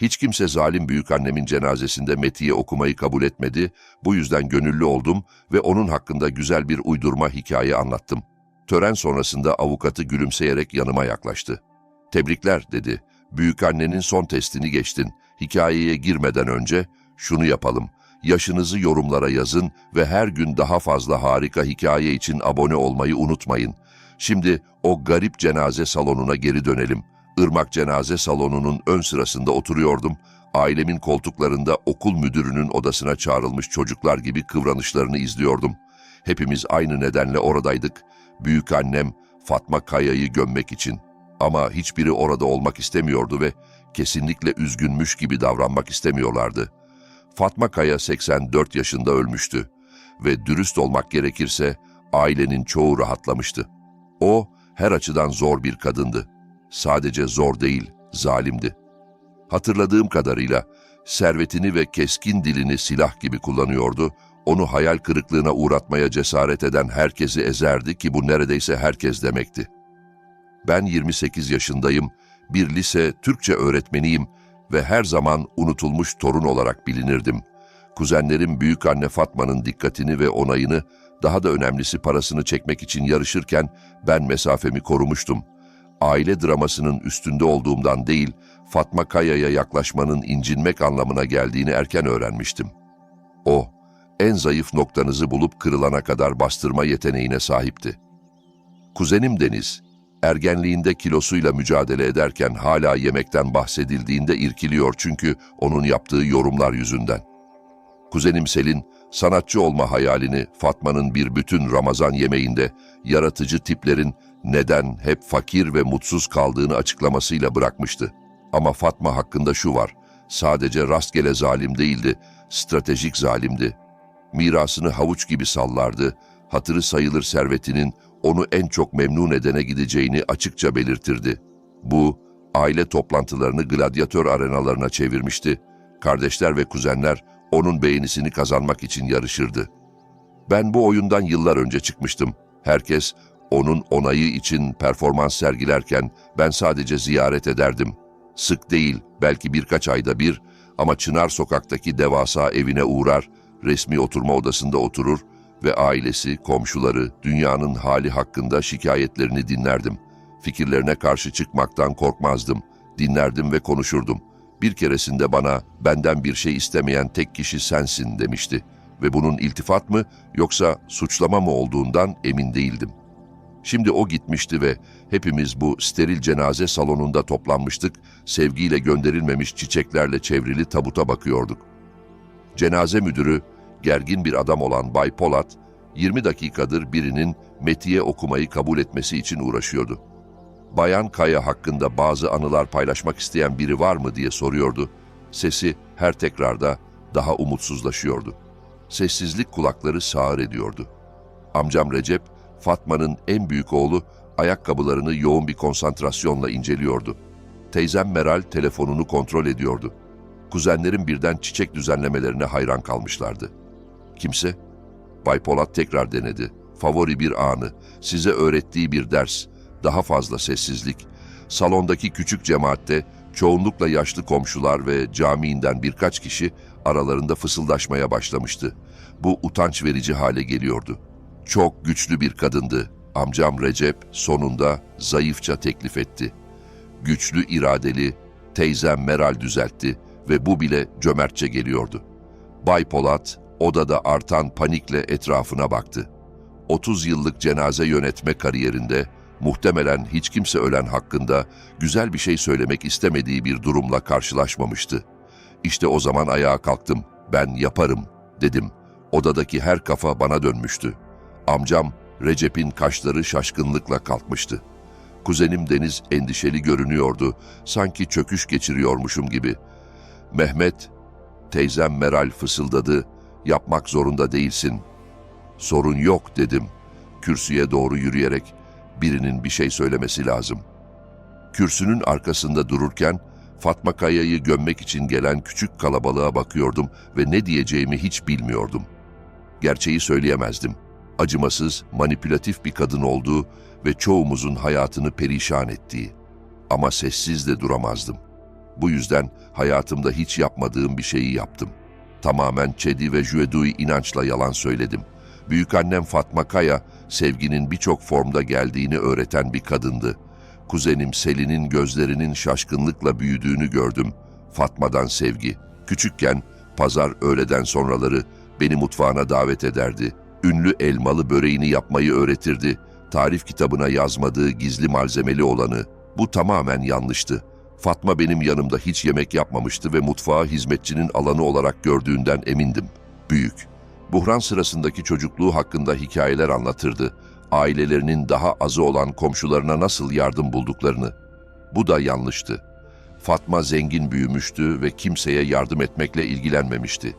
Hiç kimse zalim büyükannemin cenazesinde metiye okumayı kabul etmedi, bu yüzden gönüllü oldum ve onun hakkında güzel bir uydurma hikaye anlattım. Tören sonrasında avukatı gülümseyerek yanıma yaklaştı. Tebrikler dedi. Büyükannenin son testini geçtin. Hikayeye girmeden önce şunu yapalım. Yaşınızı yorumlara yazın ve her gün daha fazla harika hikaye için abone olmayı unutmayın. Şimdi o garip cenaze salonuna geri dönelim. Irmak cenaze salonunun ön sırasında oturuyordum. Ailemin koltuklarında okul müdürünün odasına çağrılmış çocuklar gibi kıvranışlarını izliyordum. Hepimiz aynı nedenle oradaydık. Büyük annem Fatma Kaya'yı gömmek için. Ama hiçbiri orada olmak istemiyordu ve kesinlikle üzgünmüş gibi davranmak istemiyorlardı. Fatma Kaya 84 yaşında ölmüştü ve dürüst olmak gerekirse ailenin çoğu rahatlamıştı. O her açıdan zor bir kadındı. Sadece zor değil, zalimdi. Hatırladığım kadarıyla servetini ve keskin dilini silah gibi kullanıyordu. Onu hayal kırıklığına uğratmaya cesaret eden herkesi ezerdi ki bu neredeyse herkes demekti. Ben 28 yaşındayım, bir lise Türkçe öğretmeniyim ve her zaman unutulmuş torun olarak bilinirdim. Kuzenlerim büyük anne Fatma'nın dikkatini ve onayını, daha da önemlisi parasını çekmek için yarışırken ben mesafemi korumuştum. Aile dramasının üstünde olduğumdan değil, Fatma Kaya'ya yaklaşmanın incinmek anlamına geldiğini erken öğrenmiştim. O, en zayıf noktanızı bulup kırılana kadar bastırma yeteneğine sahipti. Kuzenim Deniz, ergenliğinde kilosuyla mücadele ederken hala yemekten bahsedildiğinde irkiliyor çünkü onun yaptığı yorumlar yüzünden. Kuzenim Selin, sanatçı olma hayalini Fatma'nın bir bütün Ramazan yemeğinde yaratıcı tiplerin neden hep fakir ve mutsuz kaldığını açıklamasıyla bırakmıştı. Ama Fatma hakkında şu var, sadece rastgele zalim değildi, stratejik zalimdi. Mirasını havuç gibi sallardı, hatırı sayılır servetinin onu en çok memnun edene gideceğini açıkça belirtirdi. Bu, aile toplantılarını gladyatör arenalarına çevirmişti. Kardeşler ve kuzenler onun beğenisini kazanmak için yarışırdı. Ben bu oyundan yıllar önce çıkmıştım. Herkes onun onayı için performans sergilerken ben sadece ziyaret ederdim. Sık değil, belki birkaç ayda bir ama Çınar sokaktaki devasa evine uğrar, resmi oturma odasında oturur ve ailesi, komşuları, dünyanın hali hakkında şikayetlerini dinlerdim. Fikirlerine karşı çıkmaktan korkmazdım. Dinlerdim ve konuşurdum. Bir keresinde bana benden bir şey istemeyen tek kişi sensin demişti ve bunun iltifat mı yoksa suçlama mı olduğundan emin değildim. Şimdi o gitmişti ve hepimiz bu steril cenaze salonunda toplanmıştık, sevgiyle gönderilmemiş çiçeklerle çevrili tabuta bakıyorduk. Cenaze müdürü, gergin bir adam olan Bay Polat, 20 dakikadır birinin metiye okumayı kabul etmesi için uğraşıyordu. Bayan Kaya hakkında bazı anılar paylaşmak isteyen biri var mı diye soruyordu. Sesi her tekrarda daha umutsuzlaşıyordu. Sessizlik kulakları sağır ediyordu. Amcam Recep, Fatma'nın en büyük oğlu ayakkabılarını yoğun bir konsantrasyonla inceliyordu. Teyzem Meral telefonunu kontrol ediyordu. Kuzenlerim birden çiçek düzenlemelerine hayran kalmışlardı. Kimse? Bay Polat tekrar denedi. Favori bir anı, size öğrettiği bir ders, daha fazla sessizlik. Salondaki küçük cemaatte çoğunlukla yaşlı komşular ve camiinden birkaç kişi aralarında fısıldaşmaya başlamıştı. Bu utanç verici hale geliyordu. Çok güçlü bir kadındı. Amcam Recep sonunda zayıfça teklif etti. Güçlü iradeli, teyzem Meral düzeltti ve bu bile cömertçe geliyordu. Bay Polat odada artan panikle etrafına baktı. 30 yıllık cenaze yönetme kariyerinde muhtemelen hiç kimse ölen hakkında güzel bir şey söylemek istemediği bir durumla karşılaşmamıştı. İşte o zaman ayağa kalktım. Ben yaparım dedim. Odadaki her kafa bana dönmüştü. Amcam Recep'in kaşları şaşkınlıkla kalkmıştı. Kuzenim Deniz endişeli görünüyordu. Sanki çöküş geçiriyormuşum gibi. Mehmet, teyzem Meral fısıldadı. Yapmak zorunda değilsin. Sorun yok dedim. Kürsüye doğru yürüyerek birinin bir şey söylemesi lazım. Kürsünün arkasında dururken Fatma Kaya'yı gömmek için gelen küçük kalabalığa bakıyordum ve ne diyeceğimi hiç bilmiyordum. Gerçeği söyleyemezdim. Acımasız, manipülatif bir kadın olduğu ve çoğumuzun hayatını perişan ettiği. Ama sessiz de duramazdım. Bu yüzden hayatımda hiç yapmadığım bir şeyi yaptım. Tamamen Çedi ve Jüedui inançla yalan söyledim. Büyükannem Fatma Kaya, sevginin birçok formda geldiğini öğreten bir kadındı. Kuzenim Selin'in gözlerinin şaşkınlıkla büyüdüğünü gördüm. Fatma'dan sevgi. Küçükken pazar öğleden sonraları beni mutfağına davet ederdi. Ünlü elmalı böreğini yapmayı öğretirdi. Tarif kitabına yazmadığı gizli malzemeli olanı. Bu tamamen yanlıştı. Fatma benim yanımda hiç yemek yapmamıştı ve mutfağı hizmetçinin alanı olarak gördüğünden emindim. Büyük. Buhran sırasındaki çocukluğu hakkında hikayeler anlatırdı. Ailelerinin daha azı olan komşularına nasıl yardım bulduklarını. Bu da yanlıştı. Fatma zengin büyümüştü ve kimseye yardım etmekle ilgilenmemişti.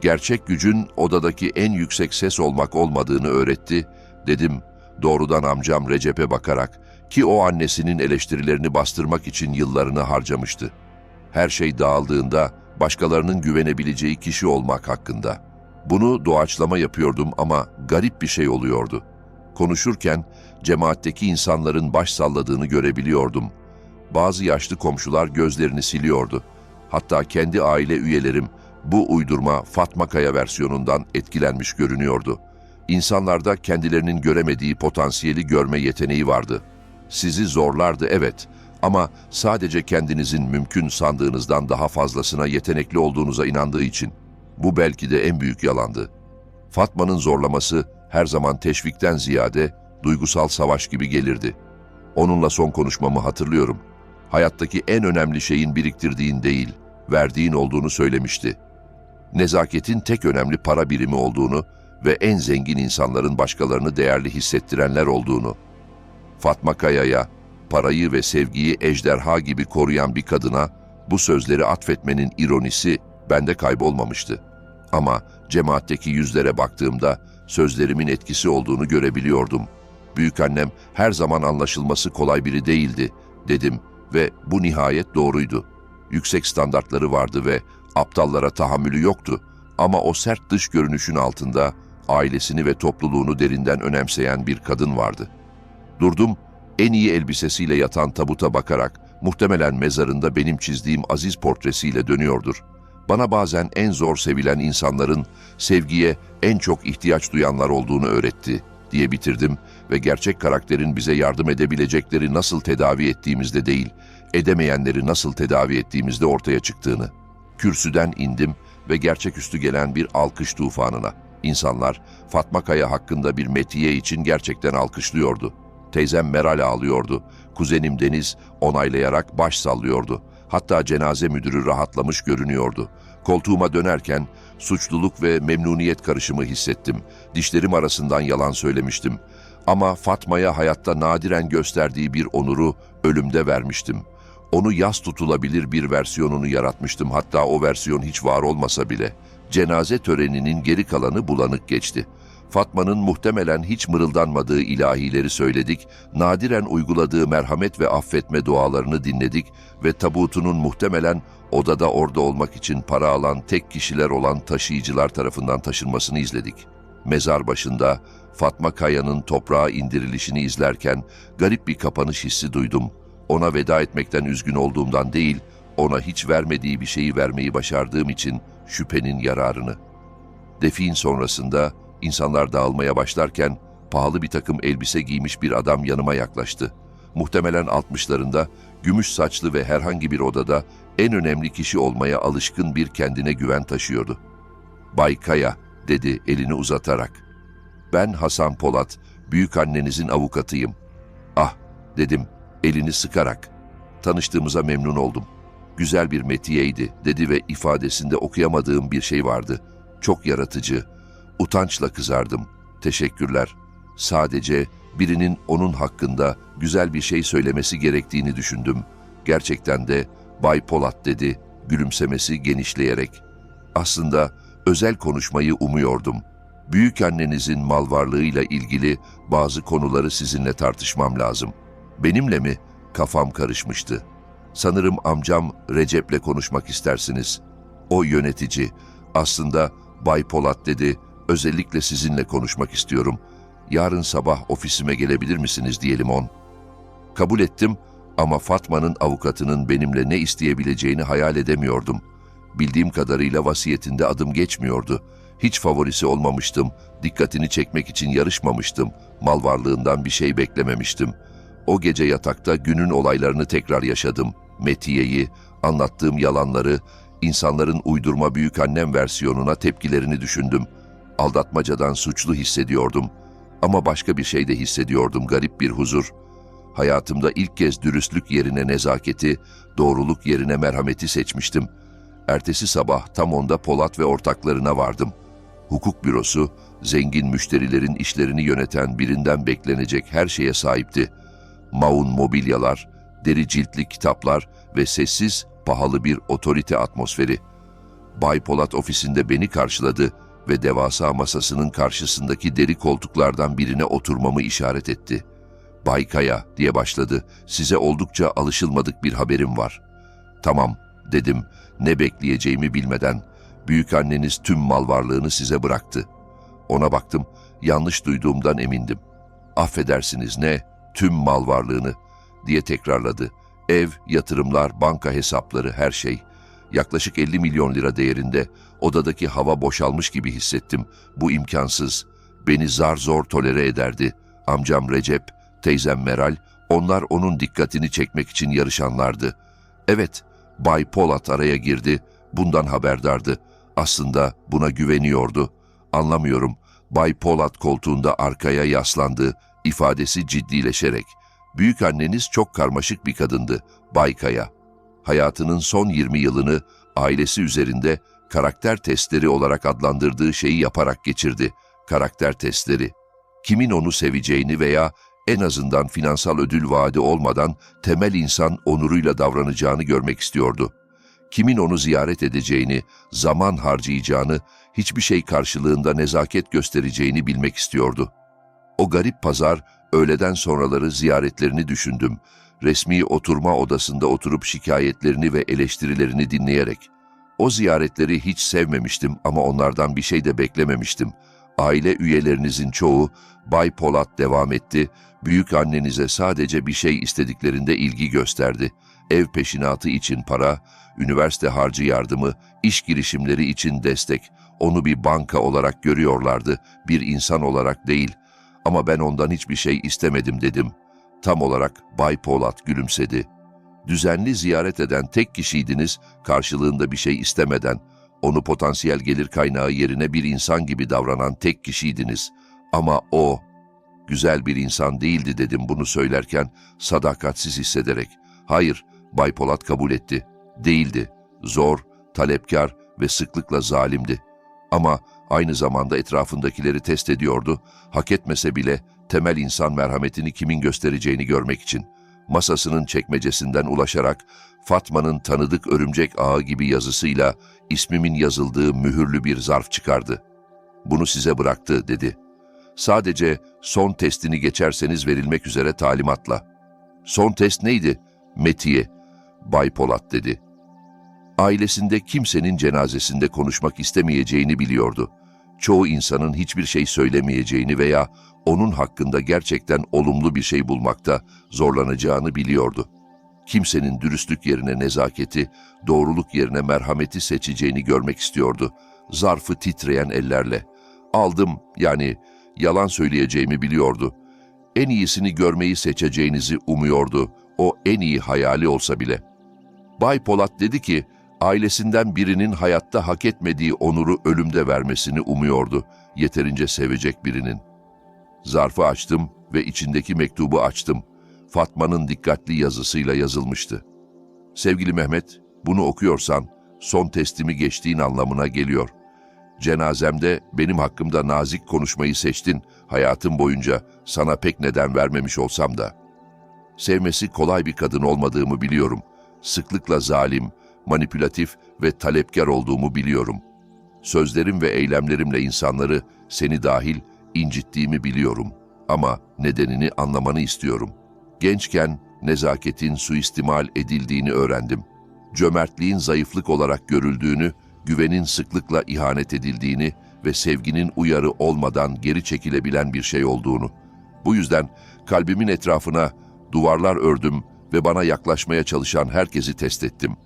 Gerçek gücün odadaki en yüksek ses olmak olmadığını öğretti. Dedim, doğrudan amcam Recep'e bakarak ki o annesinin eleştirilerini bastırmak için yıllarını harcamıştı. Her şey dağıldığında başkalarının güvenebileceği kişi olmak hakkında. Bunu doğaçlama yapıyordum ama garip bir şey oluyordu. Konuşurken cemaatteki insanların baş salladığını görebiliyordum. Bazı yaşlı komşular gözlerini siliyordu. Hatta kendi aile üyelerim bu uydurma Fatma Kaya versiyonundan etkilenmiş görünüyordu. İnsanlarda kendilerinin göremediği potansiyeli görme yeteneği vardı. Sizi zorlardı evet ama sadece kendinizin mümkün sandığınızdan daha fazlasına yetenekli olduğunuza inandığı için. Bu belki de en büyük yalandı. Fatma'nın zorlaması her zaman teşvikten ziyade duygusal savaş gibi gelirdi. Onunla son konuşmamı hatırlıyorum. Hayattaki en önemli şeyin biriktirdiğin değil, verdiğin olduğunu söylemişti. Nezaketin tek önemli para birimi olduğunu ve en zengin insanların başkalarını değerli hissettirenler olduğunu. Fatma Kaya'ya, parayı ve sevgiyi ejderha gibi koruyan bir kadına bu sözleri atfetmenin ironisi bende kaybolmamıştı. Ama cemaatteki yüzlere baktığımda sözlerimin etkisi olduğunu görebiliyordum. Büyükannem her zaman anlaşılması kolay biri değildi, dedim ve bu nihayet doğruydu. Yüksek standartları vardı ve aptallara tahammülü yoktu ama o sert dış görünüşün altında ailesini ve topluluğunu derinden önemseyen bir kadın vardı. Durdum, en iyi elbisesiyle yatan tabuta bakarak muhtemelen mezarında benim çizdiğim aziz portresiyle dönüyordur. Bana bazen en zor sevilen insanların sevgiye en çok ihtiyaç duyanlar olduğunu öğretti diye bitirdim ve gerçek karakterin bize yardım edebilecekleri nasıl tedavi ettiğimizde değil, edemeyenleri nasıl tedavi ettiğimizde ortaya çıktığını. Kürsüden indim ve gerçeküstü gelen bir alkış tufanına. İnsanlar Fatma Kaya hakkında bir metiye için gerçekten alkışlıyordu. Teyzem Meral ağlıyordu. Kuzenim Deniz onaylayarak baş sallıyordu. Hatta cenaze müdürü rahatlamış görünüyordu. Koltuğuma dönerken suçluluk ve memnuniyet karışımı hissettim. Dişlerim arasından yalan söylemiştim. Ama Fatma'ya hayatta nadiren gösterdiği bir onuru ölümde vermiştim. Onu yas tutulabilir bir versiyonunu yaratmıştım hatta o versiyon hiç var olmasa bile. Cenaze töreninin geri kalanı bulanık geçti. Fatma'nın muhtemelen hiç mırıldanmadığı ilahileri söyledik, nadiren uyguladığı merhamet ve affetme dualarını dinledik ve tabutunun muhtemelen odada orada olmak için para alan tek kişiler olan taşıyıcılar tarafından taşınmasını izledik. Mezar başında Fatma Kaya'nın toprağa indirilişini izlerken garip bir kapanış hissi duydum. Ona veda etmekten üzgün olduğumdan değil, ona hiç vermediği bir şeyi vermeyi başardığım için şüphenin yararını. Defin sonrasında insanlar dağılmaya başlarken pahalı bir takım elbise giymiş bir adam yanıma yaklaştı. Muhtemelen altmışlarında, gümüş saçlı ve herhangi bir odada en önemli kişi olmaya alışkın bir kendine güven taşıyordu. Bay Kaya, dedi elini uzatarak. Ben Hasan Polat, büyük annenizin avukatıyım. Ah, dedim elini sıkarak. Tanıştığımıza memnun oldum. Güzel bir metiyeydi, dedi ve ifadesinde okuyamadığım bir şey vardı. Çok yaratıcı. Utançla kızardım. Teşekkürler. Sadece birinin onun hakkında güzel bir şey söylemesi gerektiğini düşündüm. Gerçekten de Bay Polat dedi, gülümsemesi genişleyerek. Aslında özel konuşmayı umuyordum. Büyük annenizin mal varlığıyla ilgili bazı konuları sizinle tartışmam lazım. Benimle mi? Kafam karışmıştı. Sanırım amcam Recep'le konuşmak istersiniz. O yönetici. Aslında Bay Polat dedi, özellikle sizinle konuşmak istiyorum. Yarın sabah ofisime gelebilir misiniz diyelim on. Kabul ettim Ama Fatma'nın avukatının benimle ne isteyebileceğini hayal edemiyordum. Bildiğim kadarıyla vasiyetinde adım geçmiyordu. Hiç favorisi olmamıştım, dikkatini çekmek için yarışmamıştım, mal varlığından bir şey beklememiştim. O gece yatakta günün olaylarını tekrar yaşadım. Metiye'yi, anlattığım yalanları, insanların uydurma büyükannem versiyonuna tepkilerini düşündüm. Aldatmacadan suçlu hissediyordum. Ama başka bir şey de hissediyordum, garip bir huzur. Hayatımda ilk kez dürüstlük yerine nezaketi, doğruluk yerine merhameti seçmiştim. Ertesi sabah tam onda Polat ve ortaklarına vardım. Hukuk bürosu, zengin müşterilerin işlerini yöneten birinden beklenecek her şeye sahipti. Maun mobilyalar, deri ciltli kitaplar ve sessiz, pahalı bir otorite atmosferi. Bay Polat ofisinde beni karşıladı ve devasa masasının karşısındaki deri koltuklardan birine oturmamı işaret etti. Bay Kaya diye başladı. Size oldukça alışılmadık bir haberim var. Tamam dedim ne bekleyeceğimi bilmeden. Büyük anneniz tüm mal varlığını size bıraktı. Ona baktım. Yanlış duyduğumdan emindim. Affedersiniz ne? Tüm mal varlığını diye tekrarladı. Ev, yatırımlar, banka hesapları, her şey. Yaklaşık 50 milyon lira değerinde odadaki hava boşalmış gibi hissettim. Bu imkansız. Beni zar zor tolere ederdi. Amcam Recep, teyzem Meral, onlar onun dikkatini çekmek için yarışanlardı. Evet, Bay Polat araya girdi. Bundan haberdardı. Aslında buna güveniyordu. Anlamıyorum. Bay Polat koltuğunda arkaya yaslandı, ifadesi ciddileşerek. Büyük anneniz çok karmaşık bir kadındı, Bay Kaya. Hayatının son 20 yılını ailesi üzerinde karakter testleri olarak adlandırdığı şeyi yaparak geçirdi. Karakter testleri. Kimin onu seveceğini veya en azından finansal ödül vaadi olmadan temel insan onuruyla davranacağını görmek istiyordu. Kimin onu ziyaret edeceğini, zaman harcayacağını, hiçbir şey karşılığında nezaket göstereceğini bilmek istiyordu. O garip pazar, öğleden sonraları ziyaretlerini düşündüm. Resmi oturma odasında oturup şikayetlerini ve eleştirilerini dinleyerek. O ziyaretleri hiç sevmemiştim ama onlardan bir şey de beklememiştim. Aile üyelerinizin çoğu, Bay Polat devam etti, büyük annenize sadece bir şey istediklerinde ilgi gösterdi. Ev peşinatı için para, üniversite harcı yardımı, iş girişimleri için destek. Onu bir banka olarak görüyorlardı, bir insan olarak değil. Ama ben ondan hiçbir şey istemedim dedim. Tam olarak Bay Polat gülümsedi. Düzenli ziyaret eden tek kişiydiniz, karşılığında bir şey istemeden. Onu potansiyel gelir kaynağı yerine bir insan gibi davranan tek kişiydiniz. Ama o, güzel bir insan değildi dedim bunu söylerken sadakatsiz hissederek. Hayır, Bay Polat kabul etti. Değildi. Zor, talepkar ve sıklıkla zalimdi. Ama aynı zamanda etrafındakileri test ediyordu. Hak etmese bile temel insan merhametini kimin göstereceğini görmek için. Masasının çekmecesinden ulaşarak Fatma'nın tanıdık örümcek ağı gibi yazısıyla ismimin yazıldığı mühürlü bir zarf çıkardı. Bunu size bıraktı dedi. Sadece son testini geçerseniz verilmek üzere talimatla. Son test neydi? Metiye. Bay Polat dedi. Ailesinde kimsenin cenazesinde konuşmak istemeyeceğini biliyordu. Çoğu insanın hiçbir şey söylemeyeceğini veya onun hakkında gerçekten olumlu bir şey bulmakta zorlanacağını biliyordu. Kimsenin dürüstlük yerine nezaketi, doğruluk yerine merhameti seçeceğini görmek istiyordu. Zarfı titreyen ellerle. Aldım yani yalan söyleyeceğimi biliyordu. En iyisini görmeyi seçeceğinizi umuyordu. O en iyi hayali olsa bile. Bay Polat dedi ki, ailesinden birinin hayatta hak etmediği onuru ölümde vermesini umuyordu. Yeterince sevecek birinin. Zarfı açtım ve içindeki mektubu açtım. Fatma'nın dikkatli yazısıyla yazılmıştı. Sevgili Mehmet, bunu okuyorsan son testimi geçtiğin anlamına geliyor. Cenazemde benim hakkımda nazik konuşmayı seçtin. Hayatım boyunca sana pek neden vermemiş olsam da. Sevmesi kolay bir kadın olmadığımı biliyorum. Sıklıkla zalim, manipülatif ve talepkar olduğumu biliyorum. Sözlerim ve eylemlerimle insanları, seni dahil, incittiğimi biliyorum. Ama nedenini anlamanı istiyorum. Gençken nezaketin suistimal edildiğini öğrendim. Cömertliğin zayıflık olarak görüldüğünü, güvenin sıklıkla ihanet edildiğini ve sevginin uyarı olmadan geri çekilebilen bir şey olduğunu. Bu yüzden kalbimin etrafına duvarlar ördüm ve bana yaklaşmaya çalışan herkesi test ettim.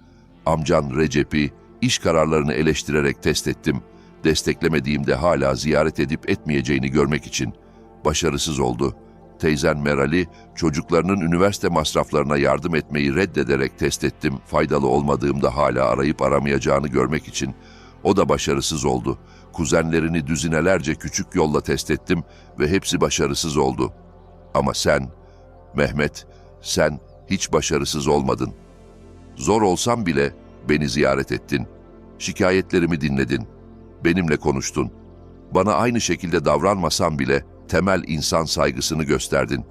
Amcan Recep'i iş kararlarını eleştirerek test ettim. Desteklemediğimde hala ziyaret edip etmeyeceğini görmek için başarısız oldu. Teyzen Meral'i çocuklarının üniversite masraflarına yardım etmeyi reddederek test ettim. Faydalı olmadığımda hala arayıp aramayacağını görmek için o da başarısız oldu. Kuzenlerini düzinelerce küçük yolla test ettim ve hepsi başarısız oldu. Ama sen, Mehmet, sen hiç başarısız olmadın. Zor olsam bile beni ziyaret ettin. Şikayetlerimi dinledin. Benimle konuştun. Bana aynı şekilde davranmasam bile temel insan saygısını gösterdin.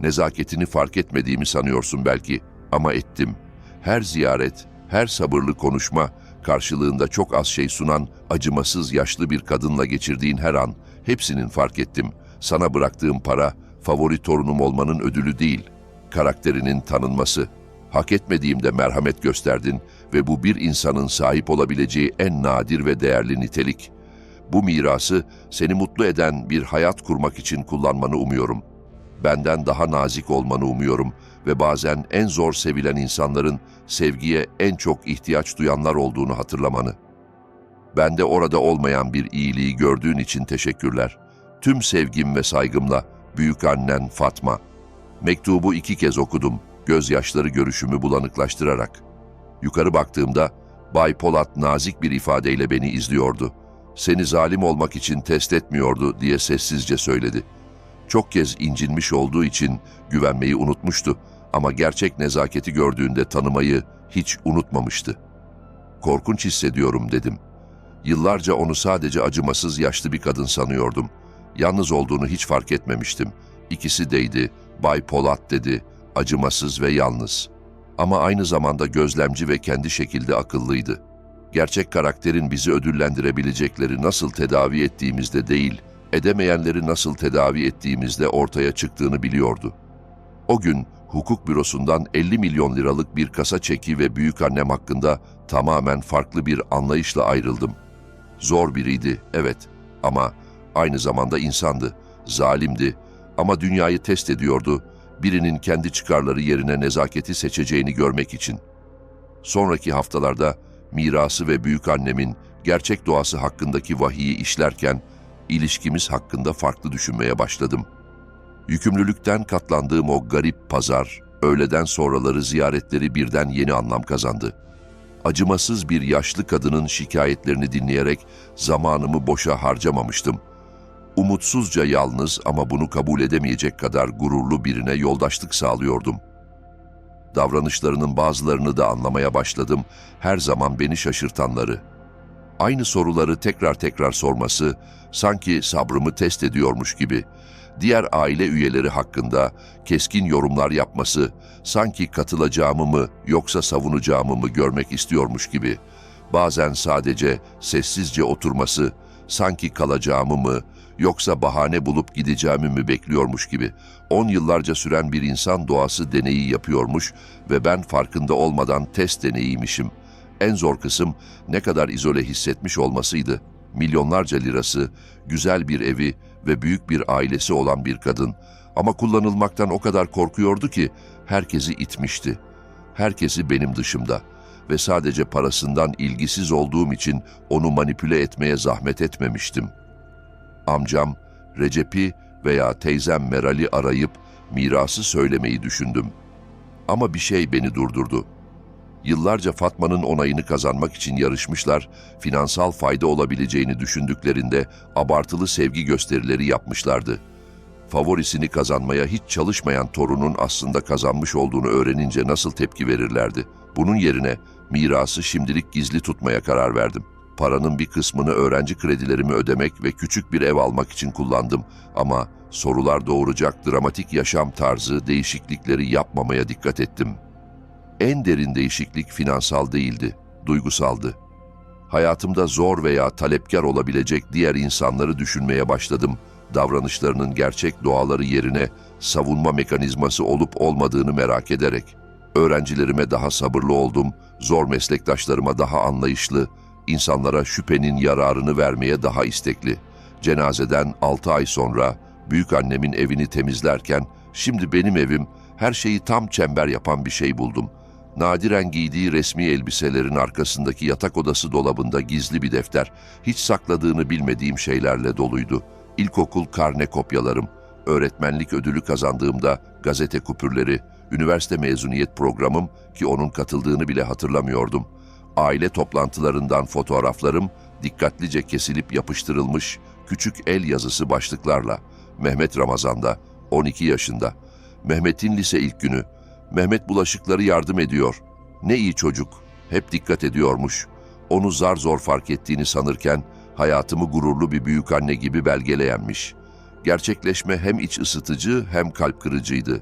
Nezaketini fark etmediğimi sanıyorsun belki ama ettim. Her ziyaret, her sabırlı konuşma, karşılığında çok az şey sunan acımasız yaşlı bir kadınla geçirdiğin her an, hepsinin fark ettim. Sana bıraktığım para, favori torunum olmanın ödülü değil, karakterinin tanınması. Hak etmediğimde merhamet gösterdin ve bu bir insanın sahip olabileceği en nadir ve değerli nitelik. Bu mirası seni mutlu eden bir hayat kurmak için kullanmanı umuyorum. Benden daha nazik olmanı umuyorum ve bazen en zor sevilen insanların sevgiye en çok ihtiyaç duyanlar olduğunu hatırlamanı. Bende orada olmayan bir iyiliği gördüğün için teşekkürler. Tüm sevgim ve saygımla büyük annen Fatma. Mektubu iki kez okudum, gözyaşları görüşümü bulanıklaştırarak. Yukarı baktığımda Bay Polat nazik bir ifadeyle beni izliyordu. Seni zalim olmak için test etmiyordu diye sessizce söyledi. Çok kez incinmiş olduğu için güvenmeyi unutmuştu ama gerçek nezaketi gördüğünde tanımayı hiç unutmamıştı. Korkunç hissediyorum dedim. Yıllarca onu sadece acımasız yaşlı bir kadın sanıyordum. Yalnız olduğunu hiç fark etmemiştim. İkisi deydi, Bay Polat dedi, acımasız ve yalnız. Ama aynı zamanda gözlemci ve kendi şekilde akıllıydı. Gerçek karakterin bizi ödüllendirebilecekleri nasıl tedavi ettiğimizde değil, edemeyenleri nasıl tedavi ettiğimizde ortaya çıktığını biliyordu. O gün hukuk bürosundan 50 milyon liralık bir kasa çeki ve büyük annem hakkında tamamen farklı bir anlayışla ayrıldım. Zor biriydi, evet ama aynı zamanda insandı, zalimdi ama dünyayı test ediyordu, birinin kendi çıkarları yerine nezaketi seçeceğini görmek için. Sonraki haftalarda mirası ve büyük annemin gerçek doğası hakkındaki vahiyi işlerken ilişkimiz hakkında farklı düşünmeye başladım. Yükümlülükten katlandığım o garip pazar, öğleden sonraları ziyaretleri birden yeni anlam kazandı. Acımasız bir yaşlı kadının şikayetlerini dinleyerek zamanımı boşa harcamamıştım. Umutsuzca yalnız ama bunu kabul edemeyecek kadar gururlu birine yoldaşlık sağlıyordum. Davranışlarının bazılarını da anlamaya başladım, her zaman beni şaşırtanları. Aynı soruları tekrar tekrar sorması, sanki sabrımı test ediyormuş gibi. Diğer aile üyeleri hakkında keskin yorumlar yapması, sanki katılacağımı mı yoksa savunacağımı mı görmek istiyormuş gibi. Bazen sadece sessizce oturması, sanki kalacağımı mı yoksa bahane bulup gideceğimi mi bekliyormuş gibi. On yıllarca süren bir insan doğası deneyi yapıyormuş ve ben farkında olmadan test deneyiymişim. En zor kısım ne kadar izole hissetmiş olmasıydı. Milyonlarca lirası, güzel bir evi ve büyük bir ailesi olan bir kadın ama kullanılmaktan o kadar korkuyordu ki herkesi itmişti. Herkesi benim dışımda ve sadece parasından ilgisiz olduğum için onu manipüle etmeye zahmet etmemiştim. Amcam, Recep'i veya teyzem Meral'i arayıp mirası söylemeyi düşündüm. Ama bir şey beni durdurdu. Yıllarca Fatma'nın onayını kazanmak için yarışmışlar, finansal fayda olabileceğini düşündüklerinde abartılı sevgi gösterileri yapmışlardı. Favorisini kazanmaya hiç çalışmayan torunun aslında kazanmış olduğunu öğrenince nasıl tepki verirlerdi? Bunun yerine mirası şimdilik gizli tutmaya karar verdim. Paranın bir kısmını öğrenci kredilerimi ödemek ve küçük bir ev almak için kullandım ama sorular doğuracak dramatik yaşam tarzı değişiklikleri yapmamaya dikkat ettim. En derin değişiklik finansal değildi, duygusaldı. Hayatımda zor veya talepkar olabilecek diğer insanları düşünmeye başladım. Davranışlarının gerçek doğaları yerine savunma mekanizması olup olmadığını merak ederek. Öğrencilerime daha sabırlı oldum, zor meslektaşlarıma daha anlayışlı, insanlara şüphenin yararını vermeye daha istekli. Cenazeden altı ay sonra büyük annemin evini temizlerken şimdi benim evim her şeyi tam çember yapan bir şey buldum. Nadiren giydiği resmi elbiselerin arkasındaki yatak odası dolabında gizli bir defter, hiç sakladığını bilmediğim şeylerle doluydu. İlkokul karne kopyalarım, öğretmenlik ödülü kazandığımda gazete kupürleri, üniversite mezuniyet programım ki onun katıldığını bile hatırlamıyordum. Aile toplantılarından fotoğraflarım dikkatlice kesilip yapıştırılmış küçük el yazısı başlıklarla. Mehmet Ramazan'da, 12 yaşında. Mehmet'in lise ilk günü. Mehmet bulaşıkları yardım ediyor. Ne iyi çocuk. Hep dikkat ediyormuş. Onu zar zor fark ettiğini sanırken hayatımı gururlu bir büyük anne gibi belgeleyenmiş. Gerçekleşme hem iç ısıtıcı hem kalp kırıcıydı.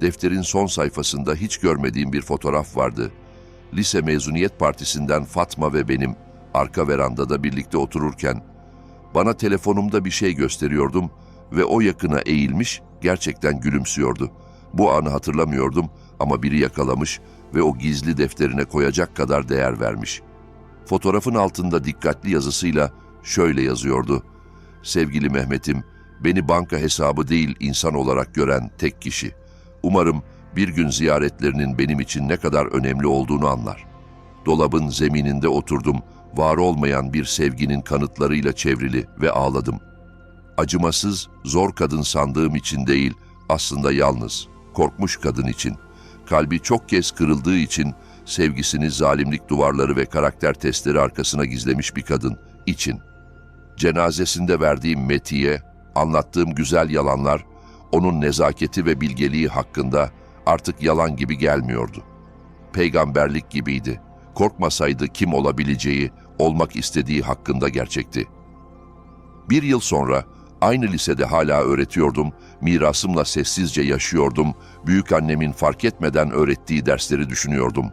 Defterin son sayfasında hiç görmediğim bir fotoğraf vardı. Lise mezuniyet partisinden Fatma ve benim arka verandada birlikte otururken bana telefonumda bir şey gösteriyordum ve o yakına eğilmiş gerçekten gülümsüyordu. Bu anı hatırlamıyordum ama biri yakalamış ve o gizli defterine koyacak kadar değer vermiş. Fotoğrafın altında dikkatli yazısıyla şöyle yazıyordu. Sevgili Mehmet'im, beni banka hesabı değil insan olarak gören tek kişi. Umarım bir gün ziyaretlerinin benim için ne kadar önemli olduğunu anlar. Dolabın zemininde oturdum, var olmayan bir sevginin kanıtlarıyla çevrili ve ağladım. Acımasız, zor kadın sandığım için değil, aslında yalnız, korkmuş kadın için. Kalbi çok kez kırıldığı için sevgisini zalimlik duvarları ve karakter testleri arkasına gizlemiş bir kadın için. Cenazesinde verdiğim metiye, anlattığım güzel yalanlar, onun nezaketi ve bilgeliği hakkında artık yalan gibi gelmiyordu. Peygamberlik gibiydi. Korkmasaydı kim olabileceği, olmak istediği hakkında gerçekti. Bir yıl sonra aynı lisede hala öğretiyordum, mirasımla sessizce yaşıyordum, büyük annemin fark etmeden öğrettiği dersleri düşünüyordum.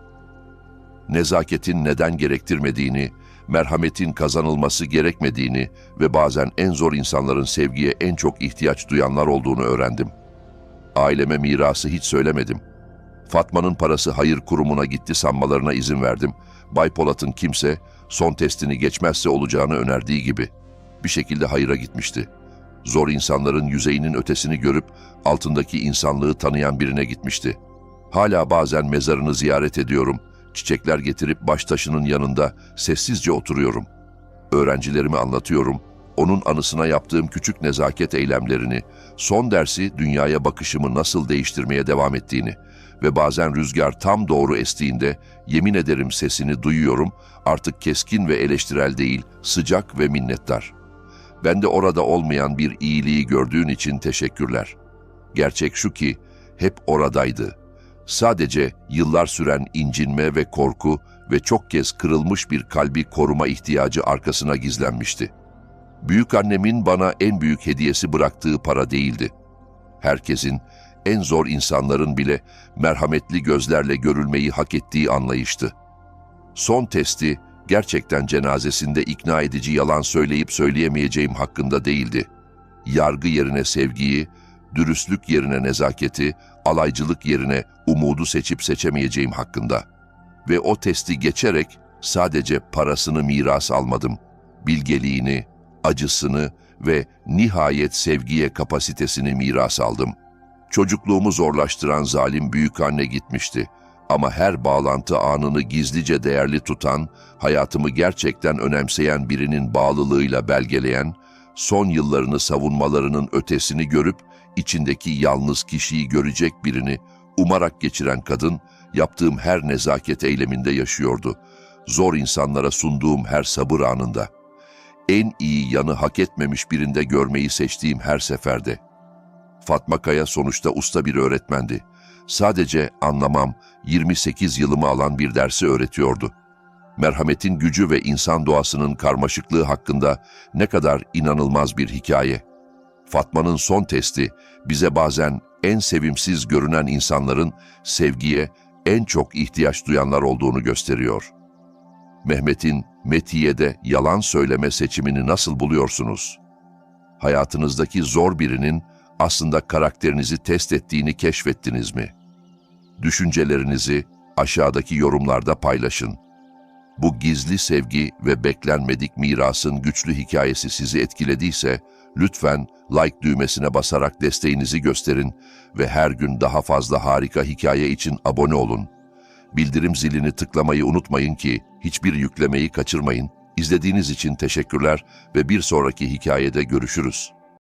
Nezaketin neden gerektirmediğini, merhametin kazanılması gerekmediğini ve bazen en zor insanların sevgiye en çok ihtiyaç duyanlar olduğunu öğrendim. Aileme mirası hiç söylemedim. Fatma'nın parası hayır kurumuna gitti sanmalarına izin verdim. Bay Polat'ın kimse son testini geçmezse olacağını önerdiği gibi bir şekilde hayıra gitmişti. Zor insanların yüzeyinin ötesini görüp altındaki insanlığı tanıyan birine gitmişti. Hala bazen mezarını ziyaret ediyorum. Çiçekler getirip baş taşının yanında sessizce oturuyorum. Öğrencilerime anlatıyorum. Onun anısına yaptığım küçük nezaket eylemlerini, son dersi dünyaya bakışımı nasıl değiştirmeye devam ettiğini ve bazen rüzgar tam doğru estiğinde yemin ederim sesini duyuyorum, artık keskin ve eleştirel değil, sıcak ve minnettar. Ben de orada olmayan bir iyiliği gördüğün için teşekkürler. Gerçek şu ki hep oradaydı. Sadece yıllar süren incinme ve korku ve çok kez kırılmış bir kalbi koruma ihtiyacı arkasına gizlenmişti. Büyük annemin bana en büyük hediyesi bıraktığı para değildi. Herkesin, en zor insanların bile merhametli gözlerle görülmeyi hak ettiği anlayıştı. Son testi gerçekten cenazesinde ikna edici yalan söyleyip söyleyemeyeceğim hakkında değildi. Yargı yerine sevgiyi, dürüstlük yerine nezaketi, alaycılık yerine umudu seçip seçemeyeceğim hakkında. Ve o testi geçerek sadece parasını miras almadım. Bilgeliğini, acısını ve nihayet sevgiye kapasitesini miras aldım. Çocukluğumu zorlaştıran zalim büyük anne gitmişti. Ama her bağlantı anını gizlice değerli tutan, hayatımı gerçekten önemseyen birinin bağlılığıyla belgeleyen, son yıllarını savunmalarının ötesini görüp içindeki yalnız kişiyi görecek birini umarak geçiren kadın, yaptığım her nezaket eyleminde yaşıyordu. Zor insanlara sunduğum her sabır anında. En iyi yanı hak etmemiş birinde görmeyi seçtiğim her seferde. Fatma Kaya sonuçta usta bir öğretmendi. Sadece anlamam 28 yılımı alan bir dersi öğretiyordu. Merhametin gücü ve insan doğasının karmaşıklığı hakkında ne kadar inanılmaz bir hikaye. Fatma'nın son testi bize bazen en sevimsiz görünen insanların sevgiye en çok ihtiyaç duyanlar olduğunu gösteriyor. Mehmet'in Metiye'de yalan söyleme seçimini nasıl buluyorsunuz? Hayatınızdaki zor birinin aslında karakterinizi test ettiğini keşfettiniz mi? Düşüncelerinizi aşağıdaki yorumlarda paylaşın. Bu gizli sevgi ve beklenmedik mirasın güçlü hikayesi sizi etkilediyse, lütfen like düğmesine basarak desteğinizi gösterin ve her gün daha fazla harika hikaye için abone olun. Bildirim zilini tıklamayı unutmayın ki hiçbir yüklemeyi kaçırmayın. İzlediğiniz için teşekkürler ve bir sonraki hikayede görüşürüz.